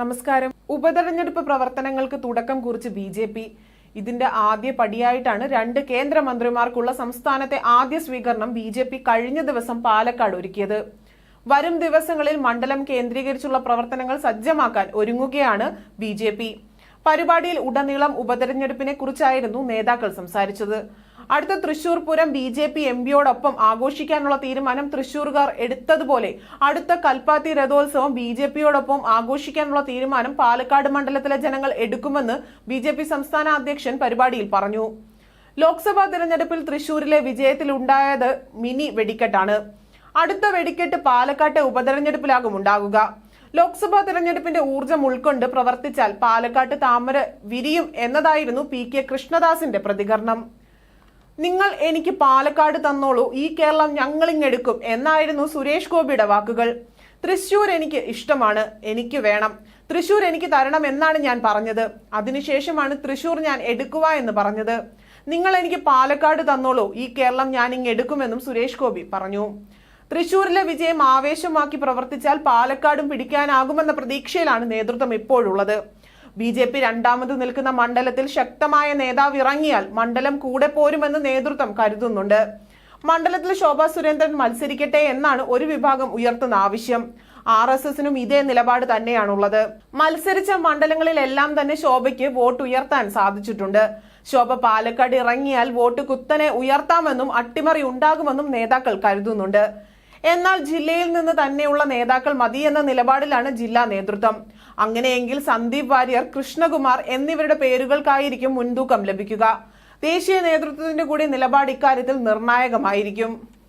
നമസ്കാരം. ഉപതെരഞ്ഞെടുപ്പ് പ്രവർത്തനങ്ങൾക്ക് തുടക്കം കുറിച്ച് ബി ജെ പി. ഇതിന്റെ ആദ്യ പടിയായിട്ടാണ് രണ്ട് കേന്ദ്രമന്ത്രിമാർക്കുള്ള സംസ്ഥാനത്തെ ആദ്യ സ്വീകരണം ബി ജെ പി കഴിഞ്ഞ ദിവസം പാലക്കാട് ഒരുക്കിയത്. വരും ദിവസങ്ങളിൽ മണ്ഡലം കേന്ദ്രീകരിച്ചുള്ള പ്രവർത്തനങ്ങൾ സജ്ജമാക്കാൻ ഒരുങ്ങുകയാണ് ബി ജെ പി. പരിപാടിയിൽ ഉടനീളം ഉപതെരഞ്ഞെടുപ്പിനെ കുറിച്ചായിരുന്നു നേതാക്കൾ സംസാരിച്ചത്. അടുത്ത Thrissur Pooram B J P M പിയോടൊപ്പം ആഘോഷിക്കാനുള്ള തീരുമാനം തൃശൂർകാർ എടുത്തതുപോലെ. അടുത്ത കൽപ്പാത്തി രഥോത്സവം ബി ജെ പിയോടൊപ്പം ആഘോഷിക്കാനുള്ള തീരുമാനം പാലക്കാട് മണ്ഡലത്തിലെ ജനങ്ങൾ എടുക്കുമെന്ന് ബി ജെ പി സംസ്ഥാന അധ്യക്ഷൻ പരിപാടിയിൽ പറഞ്ഞു. ലോക്സഭാ തെരഞ്ഞെടുപ്പിൽ തൃശൂരിലെ വിജയത്തിലുണ്ടായത് മിനി വെടിക്കെട്ടാണ്. അടുത്ത വെടിക്കെട്ട് പാലക്കാട്ടെ ഉപതെരഞ്ഞെടുപ്പിലാകും ഉണ്ടാകുക. ലോക്സഭാ തെരഞ്ഞെടുപ്പിന്റെ ഊർജം ഉൾക്കൊണ്ട് പ്രവർത്തിച്ചാൽ പാലക്കാട്ട് താമര വിരിയും എന്നതായിരുന്നു പി കെ കൃഷ്ണദാസിന്റെ പ്രതികരണം. നിങ്ങൾ എനിക്ക് പാലക്കാട് തന്നോളൂ ഈ കേരളം ഞങ്ങളിങ്ങെടുക്കും എന്നായിരുന്നു സുരേഷ് ഗോപിയുടെ വാക്കുകൾ. തൃശൂർ എനിക്ക് ഇഷ്ടമാണ് എനിക്ക് വേണം. തൃശൂർ എനിക്ക് തരണം എന്നാണ് ഞാൻ പറഞ്ഞത്. അതിനുശേഷമാണ് തൃശൂർ ഞാൻ എടുക്കുക എന്ന് പറഞ്ഞത്. നിങ്ങൾ എനിക്ക് പാലക്കാട് തന്നോളൂ ഈ കേരളം ഞാൻ ഇങ്ങ് എടുക്കുമെന്നും സുരേഷ് ഗോപി പറഞ്ഞു. തൃശൂരിലെ വിജയം ആവേശമാക്കി പ്രവർത്തിച്ചാൽ പാലക്കാടും പിടിക്കാനാകുമെന്ന പ്രതീക്ഷയിലാണ് നേതൃത്വം ഇപ്പോഴുള്ളത്. ബി ജെ പി രണ്ടാമത് നിൽക്കുന്ന മണ്ഡലത്തിൽ ശക്തമായ നേതാവ് ഇറങ്ങിയാൽ മണ്ഡലം കൂടെ പോരുമെന്ന് നേതൃത്വം കരുതുന്നുണ്ട്. മണ്ഡലത്തിൽ ശോഭാ സുരേന്ദ്രൻ മത്സരിക്കട്ടെ എന്നാണ് ഒരു വിഭാഗം ഉയർത്തുന്ന ആവശ്യം. ആർ എസ് എസിനും ഇതേ നിലപാട് തന്നെയാണുള്ളത്. മത്സരിച്ച മണ്ഡലങ്ങളിലെല്ലാം തന്നെ ശോഭയ്ക്ക് വോട്ട് ഉയർത്താൻ സാധിച്ചിട്ടുണ്ട്. ശോഭ പാലക്കാട് ഇറങ്ങിയാൽ വോട്ട് കുത്തനെ ഉയർത്താമെന്നും അട്ടിമറി ഉണ്ടാകുമെന്നും നേതാക്കൾ കരുതുന്നുണ്ട്. എന്നാൽ ജില്ലയിൽ നിന്ന് തന്നെയുള്ള നേതാക്കൾ മതി എന്ന നിലപാടിലാണ് ജില്ലാ നേതൃത്വം. അങ്ങനെയെങ്കിൽ സന്ദീപ് വാര്യർ കൃഷ്ണകുമാർ എന്നിവരുടെ പേരുകൾക്കായിരിക്കും മുൻതൂക്കം ലഭിക്കുക. ദേശീയ നേതൃത്വത്തിന്റെ കൂടി നിലപാട് ഇക്കാര്യത്തിൽ നിർണായകമായിരിക്കും.